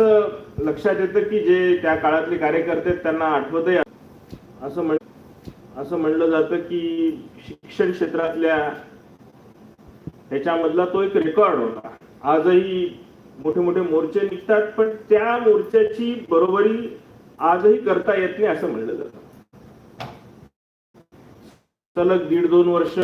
लक्षात येतं की जे त्या काळातले कार्यकर्ते त्यांना आठवतही असं म्हण असं म्हणलं जातं की शिक्षण क्षेत्रातल्या ह्याच्यामधला तो एक रेकॉर्ड होता. आजही मोठे मोठे मोर्चे निघतात पण त्या मोर्चाची बरोबरी आजही करता येत नाही असं म्हणलं जातं. सलग दीड दोन वर्ष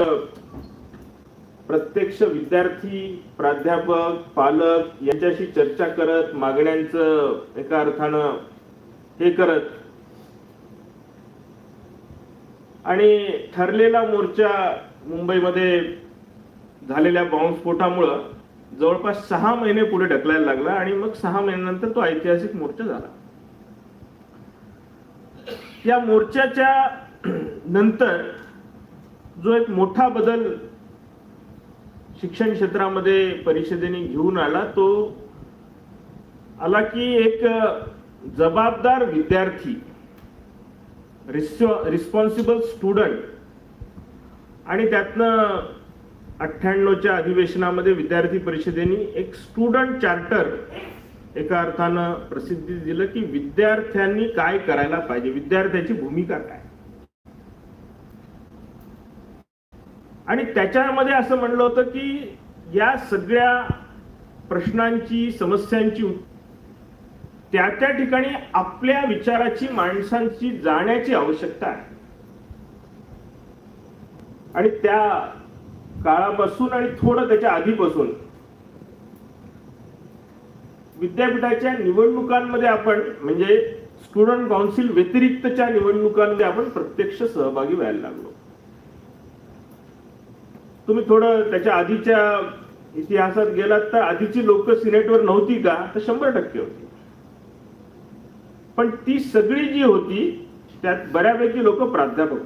प्रत्यक्ष विद्यार्थी प्राध्यापक पालक यांच्याशी चर्चा करत मागण्यांचं एका अर्थानं हे करत. आणि ठरलेला मोर्चा मुंबईमध्ये झालेल्या बॉम्बस्फोटामुळं जवळपास सहा महिने पुढे ढकलायला लागला आणि मग सहा महिन्यानंतर तो ऐतिहासिक मोर्चा झाला. या मोर्चाच्या नंतर जो एक मोठा बदल शिक्षण क्षेत्रामध्ये परिषदेने घेऊन आला तो आला की एक जबाबदार विद्यार्थी रिस्पॉन्सिबल स्टुडंट आणि त्यातनं अठ्ठ्याण्णवच्या अधिवेशनामध्ये विद्यार्थी परिषदेने एक स्टुडंट चार्टर एका अर्थानं प्रसिद्धी दिलं की विद्यार्थ्यांनी काय करायला पाहिजे विद्यार्थ्याची भूमिका काय. आणि त्याच्यामध्ये असं म्हणलं होतं की या सगळ्या प्रश्नांची समस्यांची त्या त्या ठिकाणी आपल्या विचाराची माणसांची जाण्याची आवश्यकता आहे. आणि त्या काळापासून आणि थोडं त्याच्या आधीपासून विद्यापीठाच्या निवडणुकांमध्ये आपण म्हणजे स्टुडंट काउन्सिल व्यतिरिक्तच्या निवडणुकांमध्ये आपण प्रत्यक्ष सहभागी व्हायला लागलो. तुम्ही थोडं त्याच्या आधीच्या इतिहासात गेलात तर आधीची लोक सिनेटवर नव्हती का? तर शंभर टक्के होती. पण ती सगळी जी होती त्यात बऱ्यापैकी लोक प्राध्यापक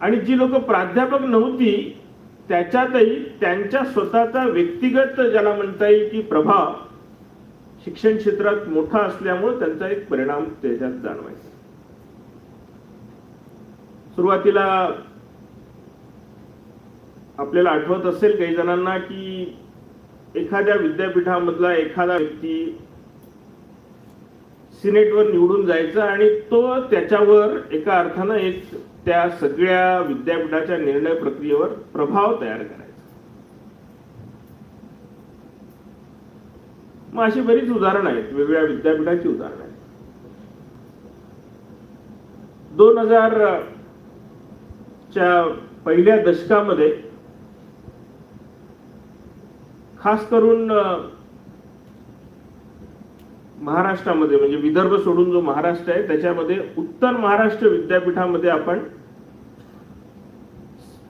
आणि जी लोक प्राध्यापक नव्हती त्याच्यातही त्यांच्या स्वतःचा व्यक्तिगत ज्याला म्हणता येईल की प्रभाव शिक्षण क्षेत्रात मोठा असल्यामुळे त्यांचा एक परिणाम त्याच्यात जाणवायचा. सुरुवातीला आपल्याला आठवत असेल काही जणांना की एखाद्या विद्यापीठामधला एखादा व्यक्ती सिनेटवर निवडून जायचा आणि तो त्याच्यावर एका अर्थानं एक त्या सगळ्या विद्यापीठाच्या निर्णय प्रक्रियेवर प्रभाव तयार करायचा. मग अशी बरीच उदाहरणं आहेत वेगवेगळ्या विद्यापीठाची उदाहरणं आहेत. दोन हजार च्या पहिल्या दशकामध्ये खास करून महाराष्ट्रामध्ये म्हणजे विदर्भ सोडून जो महाराष्ट्र आहे त्याच्यामध्ये उत्तर महाराष्ट्र विद्यापीठामध्ये आपण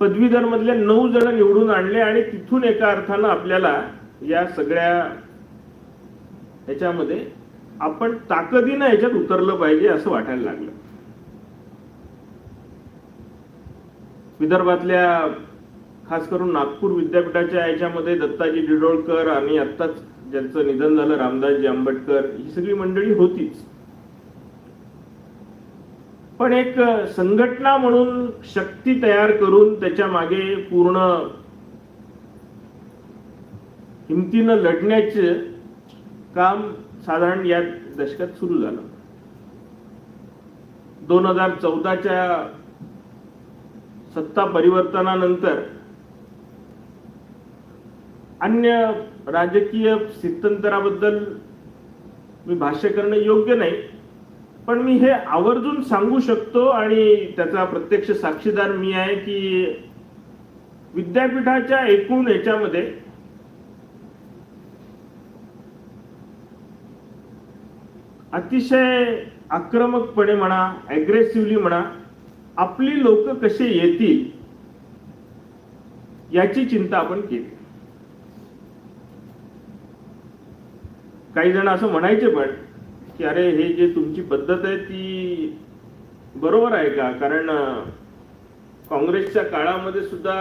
पदवीधर मधले नऊ जण निवडून आणले आणि तिथून एका अर्थानं आपल्याला या सगळ्या ह्याच्यामध्ये आपण ताकदीनं ह्याच्यात उतरलं पाहिजे असं वाटायला लागलं. विदर्भातल्या खास करून नागपूर विद्यापीठाच्या याच्यामध्ये दत्ताजी डिडोळकर आणि आत्ताच ज्यांचं निधन झालं रामदासजी आंबेडकर ही सगळी मंडळी होतीच. पण एक संघटना म्हणून शक्ती तयार करून त्याच्यामागे पूर्ण हिमतीनं लढण्याचे काम साधारण या दशकात सुरू झालं. दोन हजार चौदाच्या सत्ता परिवर्तनानंतर अन्य राजकीय स्थित्यंतराबद्दल मी भाष्य करणं योग्य नाही पण मी हे आवर्जून सांगू शकतो आणि त्याचा प्रत्यक्ष साक्षीदार मी आहे की विद्यापीठाच्या एकूण याच्यामध्ये अतिशय आक्रमकपणे म्हणा ॲग्रेसिव्हली म्हणा आपली लोक कसे येतील याची चिंता आपण केली. काही जण असं म्हणायचे पण की अरे हे जे तुमची पद्धत आहे ती बरोबर आहे का? कारण काँग्रेसच्या काळामध्ये सुद्धा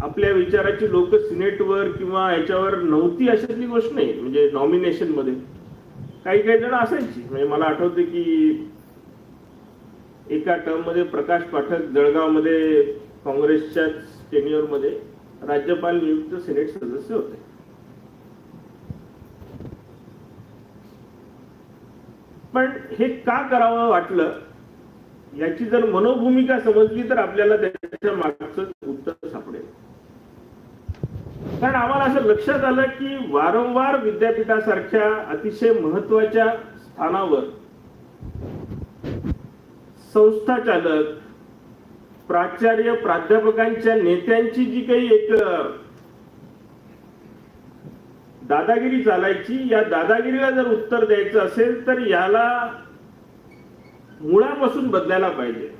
आपल्या विचाराची लोक सिनेटवर किंवा याच्यावर नव्हती अशातली गोष्ट नाही म्हणजे नॉमिनेशनमध्ये काही काही जण असायची. म्हणजे मला आठवते की एका टर्ममध्ये प्रकाश पाठक जळगावमध्ये काँग्रेसच्या टेन्युअरमध्ये राज्यपाल नियुक्त सिनेट सदस्य होते. पण हे का करावं वाटलं? याची जर मनोभूमिका समजली तर आपल्याला त्याच्या मागचं उत्तर सापडेल. कारण आम्हाला असं लक्षात आलं की वारंवार विद्यापीठासारख्या अतिशय महत्त्वाच्या स्थानावर संस्था चालक प्राचार्य प्राध्यापकांच्या नेत्यांची जी काही एक दादागिरी चालायची या दादागिरीला जर उत्तर द्यायचं असेल तर याला मुळापासून बदलायला पाहिजे.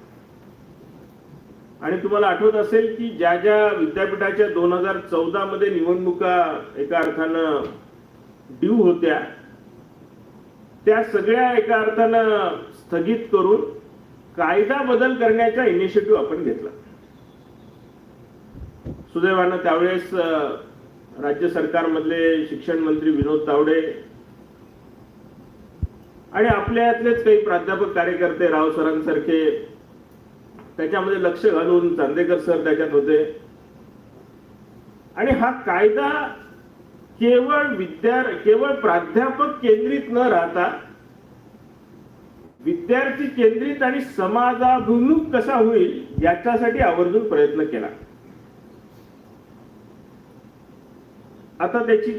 आणि तुम्हाला आठवत असेल की ज्या ज्या विद्यापीठाच्या दोन हजार चौदा मध्ये निवडणुका एका अर्थानं ड्यू होत्या त्या सगळ्या एका अर्थानं स्थगित करून कायदा बदल करण्याचा इनिशिएटिव्ह आपण घेतला. सुदैवानं त्यावेळेस राज्य सरकारमधले शिक्षण मंत्री विनोद तावडे आणि आपल्यातलेच काही प्राध्यापक कार्यकर्ते राव सरांसारखे त्याच्यामध्ये लक्ष घालून चांदेकर सर त्याच्यात होते. आणि हा कायदा केवळ विद्या केवळ प्राध्यापक केंद्रित न राहता विद्यार्थी केंद्रित आणि समाजाभिमुख कसा होईल याच्यासाठी आवर्जून प्रयत्न केला. आता त्याची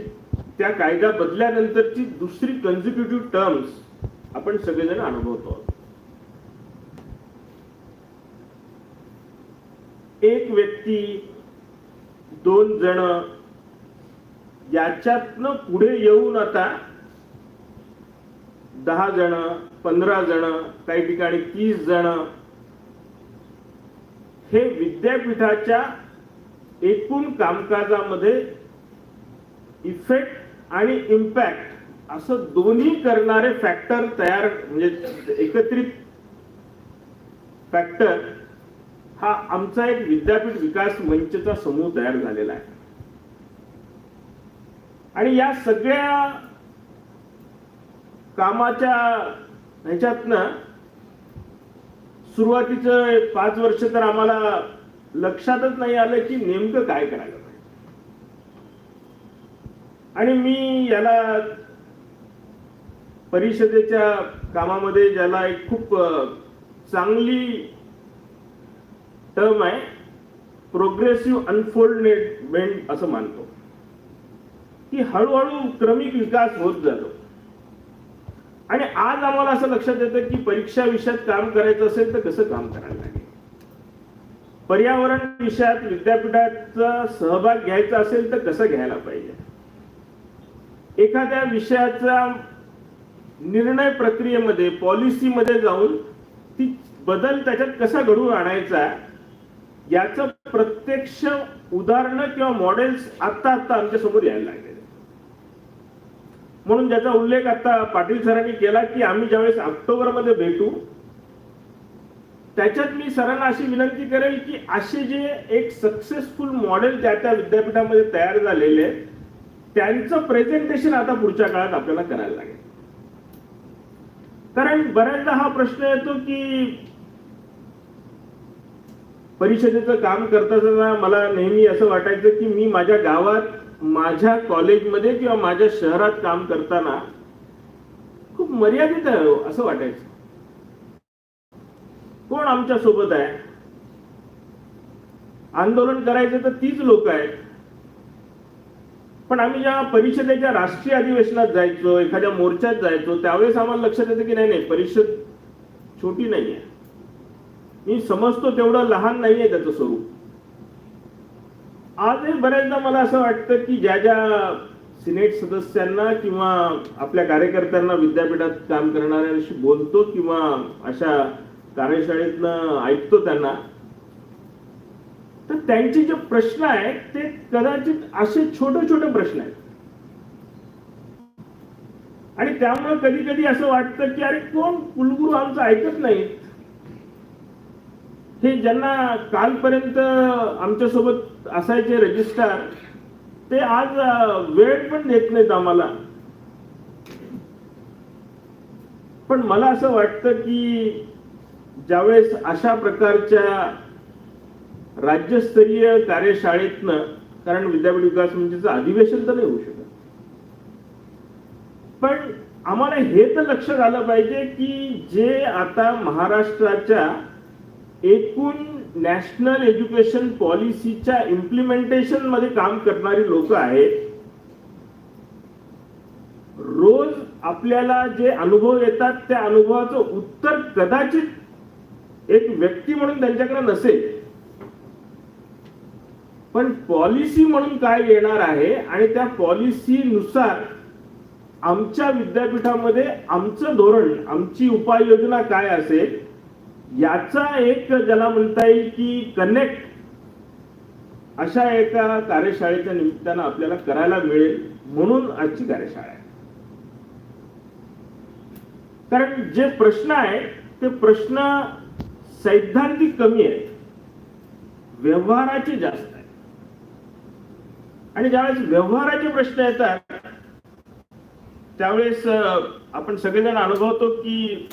त्या कायदा बदल्यानंतरची दुसरी कन्झिक्युटिव्ह टर्म्स आपण सगळेजण अनुभवतो आहोत. एक व्यक्ती दोन जण याच्यातनं पुढे येऊन आता दहा जण पंधरा जण काही ठिकाणी तीस जण हे विद्यापीठाच्या एकूण कामकाजामध्ये इफेक्ट आणि इम्पॅक्ट असं दोन्ही करणारे फॅक्टर तयार म्हणजे एकत्रित फॅक्टर हा आमचा एक विद्यापीठ विकास मंचचा समूह तयार झालेला आहे. आणि या सगळ्या कामाच्या ह्याच्यातनं सुरुवातीचं पाच वर्ष तर आम्हाला लक्षातच नाही आलं की नेमकं काय करायचं. आणि मी याला परिषदेच्या कामामध्ये ज्याला एक खूप चांगली टर्म आहे प्रोग्रेसिव्ह अनफोल्डमेंट असं मानतो. की हळूहळू क्रमिक विकास होत जातो. आणि आज आम्हाला असं लक्षात येतं की परीक्षा विषयात काम करायचं असेल तर कसं काम करायला लागेल? पर्यावरण विषयात विद्यापीठाचा सहभाग घ्यायचा असेल तर कसं घ्यायला पाहिजे? एखाद्या विषयाचा निर्णय प्रक्रियेमध्ये पॉलिसीमध्ये जाऊन ती बदल त्याच्यात कसा घडवून आणायचा याचं प्रत्यक्ष उदाहरणं किंवा मॉडेल्स आत्ता आत्ता आमच्यासमोर यायला लागले म्हणून ज्याचा उल्लेख आता पाटील सरांनी केला की आम्ही ज्यावेळेस ऑक्टोबरमध्ये भेटू त्याच्यात मी सरांना अशी विनंती करेल की असे जे एक सक्सेसफुल मॉडेल त्या त्या विद्यापीठामध्ये तयार झालेले आहेत, त्यांचं प्रेझेंटेशन आता पुढच्या काळात आपल्याला करायला लागेल. कारण बऱ्याचदा हा प्रश्न येतो की परिषदेचं काम करताना मला नेहमी असं वाटायचं की मी माझ्या गावात माझ्या कॉलेजमध्ये किंवा माझ्या शहरात काम करताना खूप मर्यादित आहे असं वाटायचं. कोण आमच्यासोबत आहे? आंदोलन करायचं तर तीच लोक आहेत. पण आम्ही ज्या परिषदेच्या राष्ट्रीय अधिवेशनात जायचो एखाद्या मोर्चात जायचो त्यावेळेस आम्हाला लक्षात येतं की नाही नाही परिषद छोटी नाही आहे मी समजतो तेवढं लहान नाहीये त्याचं स्वरूप. आजही बऱ्याचदा मला असं वाटतं की ज्या ज्या सिनेट सदस्यांना किंवा आपल्या कार्यकर्त्यांना विद्यापीठात काम करणाऱ्यांशी बोलतो किंवा अशा कार्यशाळेतनं ऐकतो त्यांना तर त्यांचे जे प्रश्न आहेत ते कदाचित असे छोटे छोटे प्रश्न आहेत. आणि त्यामुळे कधी कधी असं वाटतं की अरे कोण कुलगुरू आमचं ऐकत नाहीत हे ज्यांना कालपर्यंत आमच्यासोबत असायचे रजिस्ट्रार ते आज वेळ पण देत नाहीत आम्हाला. पण मला असं वाटतं की ज्यावेळेस अशा प्रकारच्या राज्यस्तरीय कार्यशाळेतनं कारण विद्यापीठ विकास मंचाचं अधिवेशन तर नाही होऊ शकत. पण आम्हाला हे तर लक्ष झालं पाहिजे की जे आता महाराष्ट्राच्या एकूण नॅशनल एज्युकेशन पॉलिसीच्या इम्प्लिमेंटेशनमध्ये काम करणारी लोक आहेत रोज आपल्याला जे अनुभव येतात त्या अनुभवाचं उत्तर कदाचित एक व्यक्ती म्हणून त्यांच्याकडे नसेल. पण पॉलिसी म्हणून काय येणार आहे आणि त्या पॉलिसीनुसार आमच्या विद्यापीठामध्ये आमचं धोरण आमची उपाययोजना काय असेल याचा एक ज्याला म्हणता येईल की कनेक्ट अशा एका कार्यशाळेच्या निमित्तानं आपल्याला करायला मिळेल म्हणून आजची कार्यशाळा आहे. कारण जे प्रश्न आहे ते प्रश्न सैद्धांतिक कमी आहेत. व्यवहाराचे जास्त आणि ज्यावेळेस व्यवहाराचे प्रश्न येतात त्यावेळेस आपण सगळेजण अनुभवतो की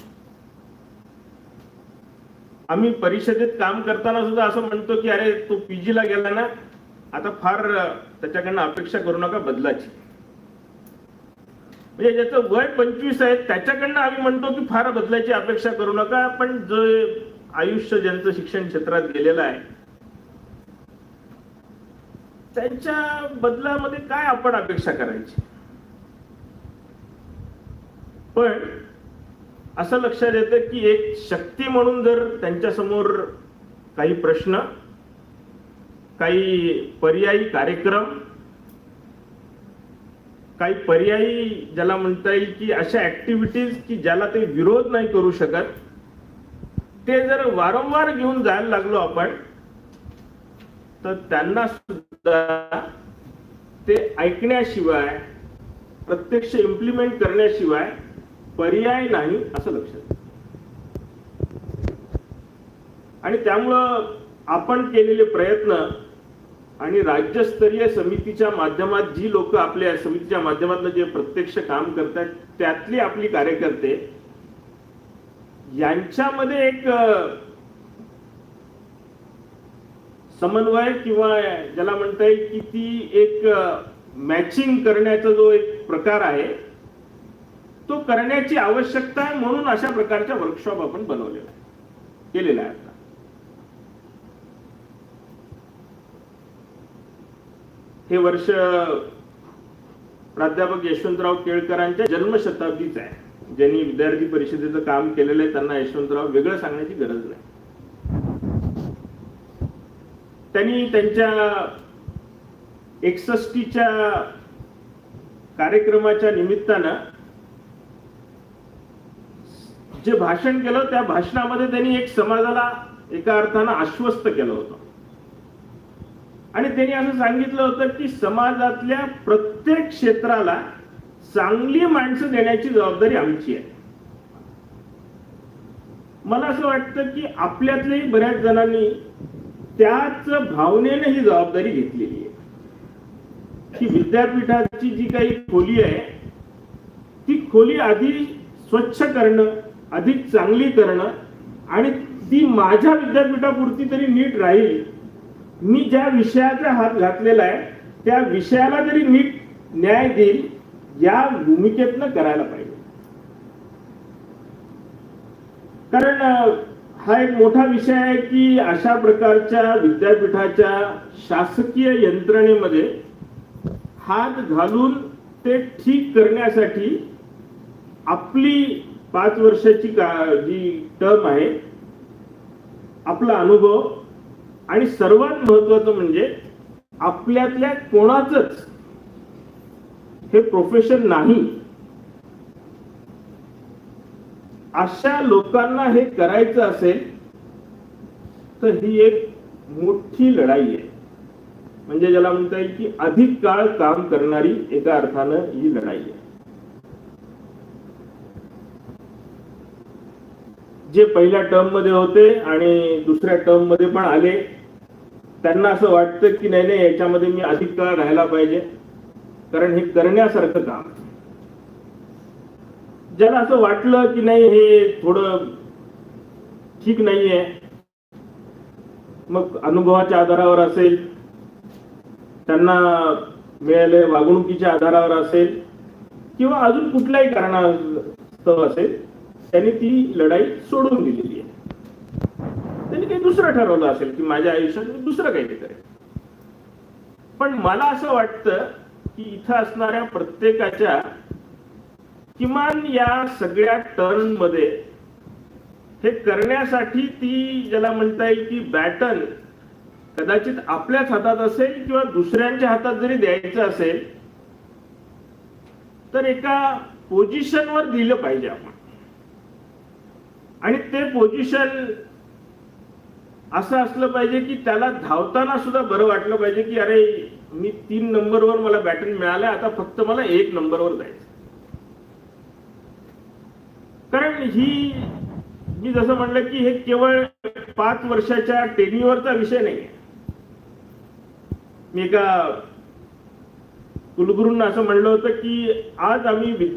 आम्ही परिषदेत काम करताना सुद्धा असं म्हणतो की अरे तो पीजीला गेला ना आता फार त्याच्याकडनं अपेक्षा करू नका बदलाची. म्हणजे ज्याचं वय पंचवीस आहे त्याच्याकडनं आम्ही म्हणतो की फार बदलायची अपेक्षा करू नका. पण जे आयुष्य ज्यांचं शिक्षण क्षेत्रात गेलेलं आहे त्यांच्या बदलामध्ये काय आपण अपेक्षा करायची? पण असं लक्षात येतं की एक शक्ती म्हणून जर त्यांच्यासमोर काही प्रश्न काही पर्यायी कार्यक्रम काही पर्यायी ज्याला म्हणता येईल की अशा ऍक्टिव्हिटीज की ज्याला ते विरोध नाही करू शकत ते जर वारंवार घेऊन जायला लागलो आपण तर त्यांना सुद्धा ते ऐकण्याशिवाय प्रत्यक्ष इम्प्लिमेंट करण्याशिवाय पर्याय नाही असं लक्षात आणि त्यामुळं आपण केलेले प्रयत्न आणि राज्यस्तरीय समितीच्या माध्यमात जी लोक आपल्या समितीच्या माध्यमातून जे प्रत्यक्ष काम करतात त्यातली आपली कार्यकर्ते यांच्यामध्ये एक समन्वय किंवा ज्याला म्हणता येईल की ती एक मॅचिंग करण्याचा जो एक प्रकार आहे तो करण्याची आवश्यकता आहे म्हणून अशा प्रकारच्या वर्कशॉप आपण बनवलेला आहे केलेला आहे आता हे वर्ष प्राध्यापक यशवंतराव केळकरांच्या जन्मशताब्दीच आहे. ज्यांनी विद्यार्थी परिषदेचं काम केलेलं आहे त्यांना यशवंतराव वेगळं सांगण्याची गरज नाही. त्यांनी त्यांच्या एकसष्टीच्या कार्यक्रमाच्या निमित्तानं जे भाषण केलं त्या भाषणामध्ये त्यांनी एक समाजाला एका अर्थानं आश्वस्त केलं होतं. आणि त्यांनी असं सांगितलं होतं की समाजातल्या प्रत्येक क्षेत्राला चांगली माणसं देण्याची जबाबदारी आमची आहे. मला असं वाटतं की आपल्यातल्याही बऱ्याच जणांनी त्याच भावनेने ही जबाबदारी घेतलेली आहे. की विद्यापीठाची जी काही खोली आहे ती खोली आधी स्वच्छ करणं अधिक चांगली करणं आणि ती माझ्या विद्यापीठापुरती तरी नीट राहील मी ज्या विषयाचा हात घातलेला आहे त्या विषयाला तरी नीट न्याय देईल या भूमिकेतनं करायला पाहिजे. कारण हा एक मोठा विषय आहे की अशा प्रकारच्या विद्यापीठाच्या शासकीय यंत्रणेमध्ये हात घालून ते ठीक करण्यासाठी आपली पाच वर्षाची का जी टर्म आहे आपला अनुभव आणि सर्वात महत्वाचं म्हणजे आपल्यातल्या कोणाचंच हे प्रोफेशन नाही. अशा लोकांना हे करायचं असेल तर ही एक मोठी लढाई आहे. म्हणजे ज्याला म्हणता येईल की अधिक काळ काम करणारी एका अर्थानं ही लढाई आहे. जे पहिल्या टर्ममध्ये होते आणि दुसऱ्या टर्ममध्ये पण आले त्यांना असं वाटतं की नाही नाही याच्यामध्ये मी अधिक काळ राहायला पाहिजे. कारण हे करण्यासारखं काम. आहे. ज्याला असं वाटलं की नाही हे थोडं ठीक नाहीये मग अनुभवाच्या आधारावर असेल त्यांना मिळाले वागणुकीच्या आधारावर असेल किंवा अजून कुठल्याही कारणास्तव असेल त्यांनी ती लढाई सोडून दिलेली आहे. त्यांनी काही दुसरं ठरवलं असेल की माझ्या आयुष्यात दुसरं काहीतरी करेल पण मला असं वाटतं की इथं असणाऱ्या प्रत्येकाच्या किमान या सगळ्या टर्नमध्ये हे करण्यासाठी ती ज्याला म्हणता येईल की बॅटन कदाचित आपल्याच हातात असेल किंवा दुसऱ्यांच्या हातात जरी द्यायचं असेल तर एका पोझिशनवर दिलं पाहिजे आपण. आणि ते पोझिशन असं असलं पाहिजे की त्याला धावताना सुद्धा बरं वाटलं पाहिजे की अरे मी तीन नंबरवर मला बॅटन मिळालं आता फक्त मला एक नंबरवर जायचं कारण ही मी जसं म्हणलं की हे केवळ पाच वर्षाच्या टेनिवरचा विषय नाही आहे. मी एका कुलगुरूंना असं म्हणलं होतं की आज आम्ही विद्या